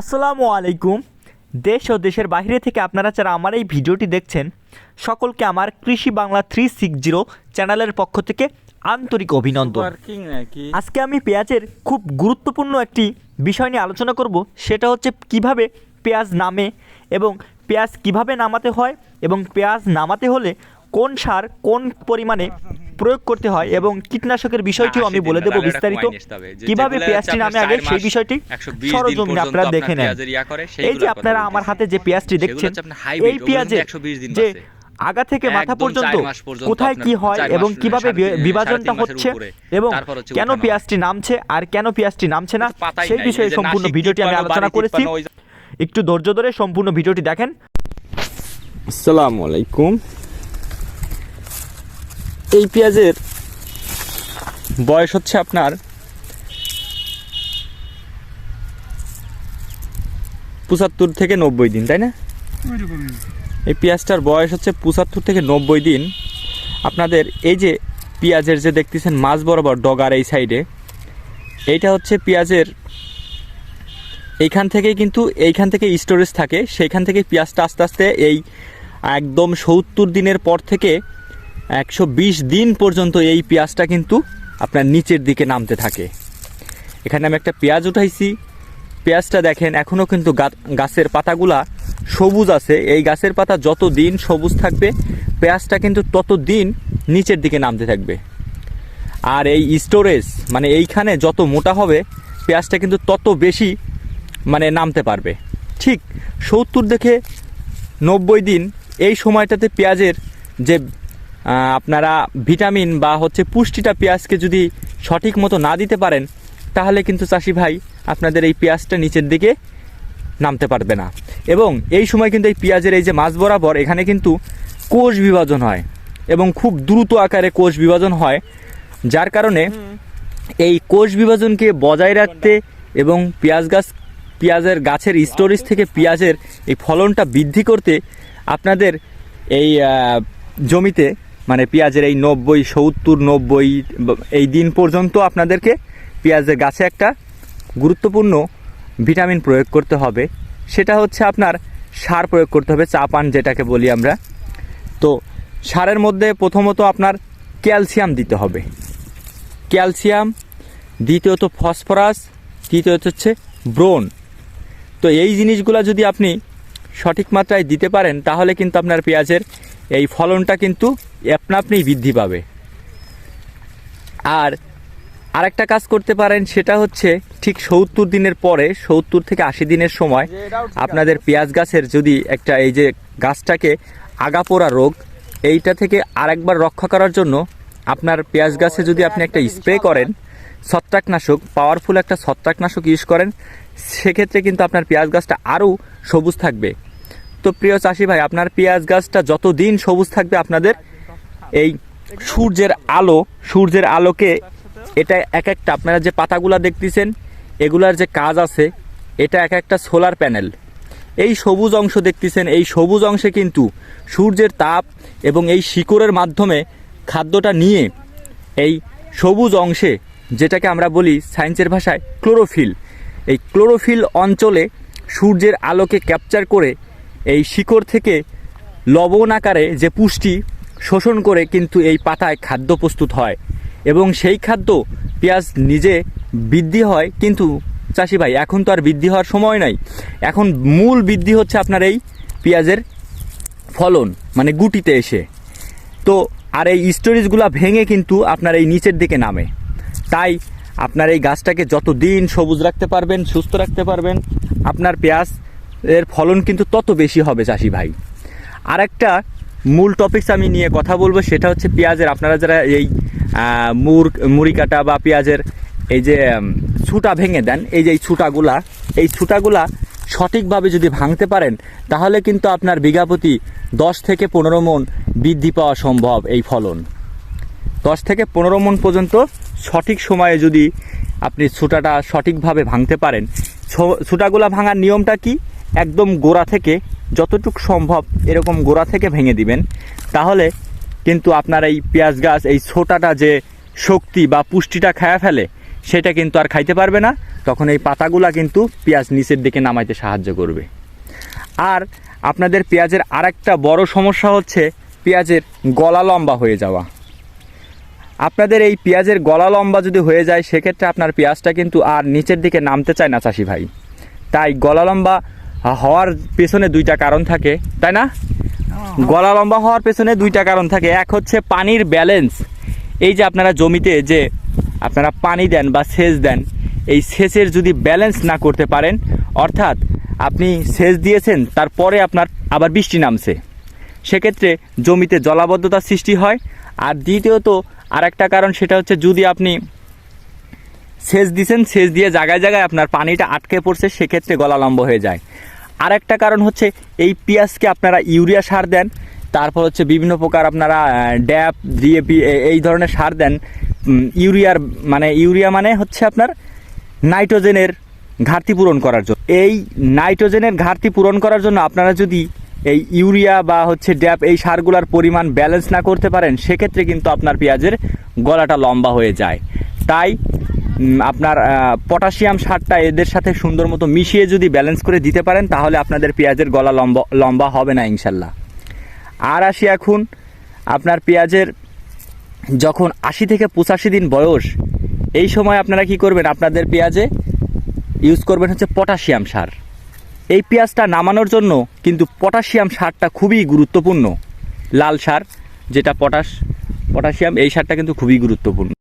আসসালামু আলাইকুম। দেশ ও দেশের বাইরে থেকে আপনারা যারা আমার এই ভিডিওটি দেখছেন সকলকে আমার কৃষি বাংলা থ্রি সিক্স জিরো চ্যানেলের পক্ষ থেকে আন্তরিক অভিনন্দন। আজকে আমি পেঁয়াজের খুব গুরুত্বপূর্ণ একটি বিষয় নিয়ে আলোচনা করব সেটা হচ্ছে কীভাবে পেঁয়াজ নামে এবং পেঁয়াজ কীভাবে নামাতে হয় এবং পেঁয়াজ নামাতে হলে কোন সার কোন পরিমাণে প্রয়োগ করতে হয় এবং কীটনাশকের বিষয়টিও আমি বলে দেবো বিস্তারিত। কীভাবে পেঁয়াজটি নামে আগে সেই বিষয়টি সরজমিনে আপনারা দেখে নেন। এই যে আপনারা আমার হাতে যে পেঁয়াজটি দেখছেন এই পেঁয়াজের যে আগা থেকে মাথা পর্যন্ত কোথায় কি হয় এবং কীভাবে সাড়ে বি- তিন- বিভাজনটা হচ্ছে এবং কেন পেঁয়াজটি নামছে আর কেন পেঁয়াজটি নামছে না সেই বিষয়ে সম্পূর্ণ ভিডিওটি আমি আলোচনা করেছি। একটু ধৈর্য ধরে সম্পূর্ণ ভিডিওটি দেখেন। আসসালামু আলাইকুম। এই পেঁয়াজের বয়স হচ্ছে আপনার পঁচাত্তর থেকে নব্বই দিন তাই না? এই পেঁয়াজটার বয়স হচ্ছে পঁচাত্তর থেকে নব্বই দিন। আপনাদের এই যে পেঁয়াজের যে দেখতেছেন মাছ বরাবর ডগার এই সাইডে এইটা হচ্ছে পেঁয়াজের এইখান থেকেই কিন্তু এইখান থেকে স্টোরেজ থাকে। সেইখান থেকে পেঁয়াজটা আস্তে আস্তে এই একদম সত্তর দিনের পর থেকে একশো বিশ দিন পর্যন্ত এই পেঁয়াজটা কিন্তু আপনার নিচের দিকে নামতে থাকে। এখানে আমি একটা পেঁয়াজ উঠাইছি। পেঁয়াজটা দেখেন এখনও কিন্তু গাছের পাতাগুলা সবুজ আছে। এই গাছের পাতা যত দিন সবুজ থাকবে, পেঁয়াজটা কিন্তু তত দিন নিচের দিকে নামতে থাকবে। আর এই স্টোরেজ মানে এইখানে যত মোটা হবে, পেঁয়াজটা কিন্তু তত বেশি মানে নামতে পারবে। ঠিক সত্তর থেকে নব্বই দিন এই সময়টাতে পেঁয়াজের যে আপনারা ভিটামিন বা হচ্ছে পুষ্টিটা পেঁয়াজকে যদি সঠিক মতো না দিতে পারেন, তাহলে কিন্তু চাষি ভাই আপনাদের এই পেঁয়াজটা নিচের দিকে নামতে পারবে না। এবং এই সময় কিন্তু এই পেঁয়াজের এই যে মাছ বরাবর, এখানে কিন্তু কোষ বিভাজন হয় এবং খুব দ্রুত আকারে কোষ বিভাজন হয়, যার কারণে এই কোষ বিভাজনকে বজায় রাখতে এবং পেঁয়াজ গাছ, পেঁয়াজের গাছের স্টোরেজ থেকে পেঁয়াজের এই ফলনটা বৃদ্ধি করতে আপনাদের এই জমিতে মানে পেঁয়াজের এই নব্বই, সত্তর, নব্বই, এই দিন পর্যন্ত আপনাদেরকে পেঁয়াজের গাছে একটা গুরুত্বপূর্ণ ভিটামিন প্রয়োগ করতে হবে। সেটা হচ্ছে আপনার সার প্রয়োগ করতে হবে চাপান যেটাকে বলি আমরা। তো সারের মধ্যে প্রথমত আপনার ক্যালসিয়াম দিতে হবে। ক্যালসিয়াম, দ্বিতীয়ত ফসফরাস, তৃতীয়ত হচ্ছে ব্রোন তো এই জিনিসগুলো যদি আপনি সঠিক মাত্রায় দিতে পারেন, তাহলে কিন্তু আপনার পেঁয়াজের এই ফলনটা কিন্তু আপনা আপনিই বৃদ্ধি পাবে। আর আরেকটা কাজ করতে পারেন, সেটা হচ্ছে ঠিক সত্তর দিনের পরে, সত্তর থেকে আশি দিনের সময় আপনাদের পেঁয়াজ গাছের যদি একটা এই যে গাছটাকে আগাপোড়া রোগ, এইটা থেকে আরেকবার রক্ষা করার জন্য আপনার পেঁয়াজ গাছে যদি আপনি একটা স্প্রে করেন, ছত্রাকনাশক পাওয়ারফুল একটা ছত্রাকনাশক ইউজ করেন, সেক্ষেত্রে কিন্তু আপনার পেঁয়াজ গাছটা আরও সবুজ থাকবে। তো প্রিয় চাষি ভাই, আপনার পেঁয়াজ গাছটা যত দিন সবুজ থাকবে আপনাদের এই সূর্যের আলো, সূর্যের আলোকে এটা এক একটা, আপনারা যে পাতাগুলা দেখতেছেন, এগুলার যে কাজ আছে, এটা এক একটা সোলার প্যানেল এই সবুজ অংশ দেখতেছেন, এই সবুজ অংশে কিন্তু সূর্যের তাপ এবং এই শিকড়ের মাধ্যমে খাদ্যটা নিয়ে এই সবুজ অংশে, যেটাকে আমরা বলি সায়েন্সের ভাষায় ক্লোরোফিল এই ক্লোরোফিল অঞ্চলে সূর্যের আলোকে ক্যাপচার করে এই শিকড় থেকে লবণ আকারে যে পুষ্টি শোষণ করে কিন্তু এই পাতায় খাদ্য প্রস্তুত হয় এবং সেই খাদ্য পেঁয়াজ নিজে বৃদ্ধি হয়, কিন্তু চাষি ভাই, এখন তো আর বৃদ্ধি হওয়ার সময় নাই। এখন মূল বৃদ্ধি হচ্ছে আপনার এই পেঁয়াজের ফলন মানে গুটিতে এসে। তো আর এই স্টোরেজগুলো ভেঙে কিন্তু আপনার এই নিচের দিকে নামে। তাই আপনার এই গাছটাকে যত দিন সবুজ রাখতে পারবেন, সুস্থ রাখতে পারবেন, আপনার পেঁয়াজ এর ফলন কিন্তু তত বেশি হবে, চাষি ভাই। আর একটা মূল টপিকস আমি নিয়ে কথা বলব, সেটা হচ্ছে পেঁয়াজের। আপনারা যারা এই মুর, মুড়ি কাটা বা পেঁয়াজের এই যে ছুটা ভেঙে দেন, এই যে এই ছুটাগুলা এই ছুটাগুলা সঠিকভাবে যদি ভাঙতে পারেন, তাহলে কিন্তু আপনার বিঘা প্রতি দশ থেকে পনেরো মন বৃদ্ধি পাওয়া সম্ভব এই ফলন। দশ থেকে পনেরো মন পর্যন্ত সঠিক সময়ে যদি আপনি ছুটাটা সঠিকভাবে ভাঙতে পারেন ছুটাগুলা ভাঙার নিয়মটা কি? একদম গোড়া থেকে যতটুক সম্ভব এরকম গোড়া থেকে ভেঙে দিবেন। তাহলে কিন্তু আপনার এই পেঁয়াজ গাছ, এই ছোটাটা যে শক্তি বা পুষ্টিটা খায়া ফেলে, সেটা কিন্তু আর খাইতে পারবে না। তখন এই পাতাগুলা কিন্তু পেঁয়াজ নিচের দিকে নামাইতে সাহায্য করবে। আর আপনাদের পেঁয়াজের আরেকটা বড় সমস্যা হচ্ছে পেঁয়াজের গলা লম্বা হয়ে যাওয়া। আপনাদের এই পেঁয়াজের গলা লম্বা যদি হয়ে যায়, সেক্ষেত্রে আপনার পেঁয়াজটা কিন্তু আর নিচের দিকে নামতে চায় না চাষি ভাই। তাই গলা লম্বা হওয়ার পেছনে দুইটা কারণ থাকে তাই না? গলা লম্বা হওয়ার পেছনে দুইটা কারণ থাকে। এক হচ্ছে পানির ব্যালেন্স এই যে আপনারা জমিতে যে আপনারা পানি দেন বা সেচ দেন এই সেচের যদি ব্যালেন্স না করতে পারেন অর্থাৎ আপনি সেচ দিয়েছেন তারপরে আপনার আবার বৃষ্টি নামছে। সেক্ষেত্রে জমিতে জলাবদ্ধতার সৃষ্টি হয়। আর দ্বিতীয়ত আরেকটা কারণ সেটা হচ্ছে যদি আপনি সেচ দিছেন, সেচ দিয়ে জায়গায় জায়গায় আপনার পানিটা আটকে পড়ছে, সেক্ষেত্রে গলা লম্ব হয়ে যায়। আর একটা কারণ হচ্ছে এই পেঁয়াজকে আপনারা ইউরিয়া সার দেন, তারপর হচ্ছে বিভিন্ন প্রকার আপনারা ড্যাপ, ডিএপি এই ধরনের সার দেন। ইউরিয়ার মানে ইউরিয়া মানে হচ্ছে আপনার নাইট্রোজেনের ঘাটতি পূরণ করার জন্য। এই নাইট্রোজেনের ঘাটতি পূরণ করার জন্য আপনারা যদি এই ইউরিয়া বা হচ্ছে ড্যাপ এই সারগুলোর পরিমাণ ব্যালেন্স না করতে পারেন, সেক্ষেত্রে কিন্তু আপনার পেঁয়াজের গলাটা লম্বা হয়ে যায়। তাই আপনার পটাশিয়াম সারটা এদের সাথে সুন্দর মতো মিশিয়ে যদি ব্যালেন্স করে দিতে পারেন, তাহলে আপনাদের পেঁয়াজের গলা লম্বা লম্বা হবে না ইনশাল্লাহ। আর আসি এখন, আপনার পেঁয়াজের যখন আশি থেকে পঁচাশি দিন বয়স, এই সময় আপনারা কি করবেন? আপনাদের পেঁয়াজে ইউজ করবেন হচ্ছে পটাশিয়াম সার। এই পেঁয়াজটা নামানোর জন্য কিন্তু পটাশিয়াম সারটা খুবই গুরুত্বপূর্ণ। লাল সার, যেটা পটাশ, পটাশিয়াম, এই সারটা কিন্তু খুবই গুরুত্বপূর্ণ।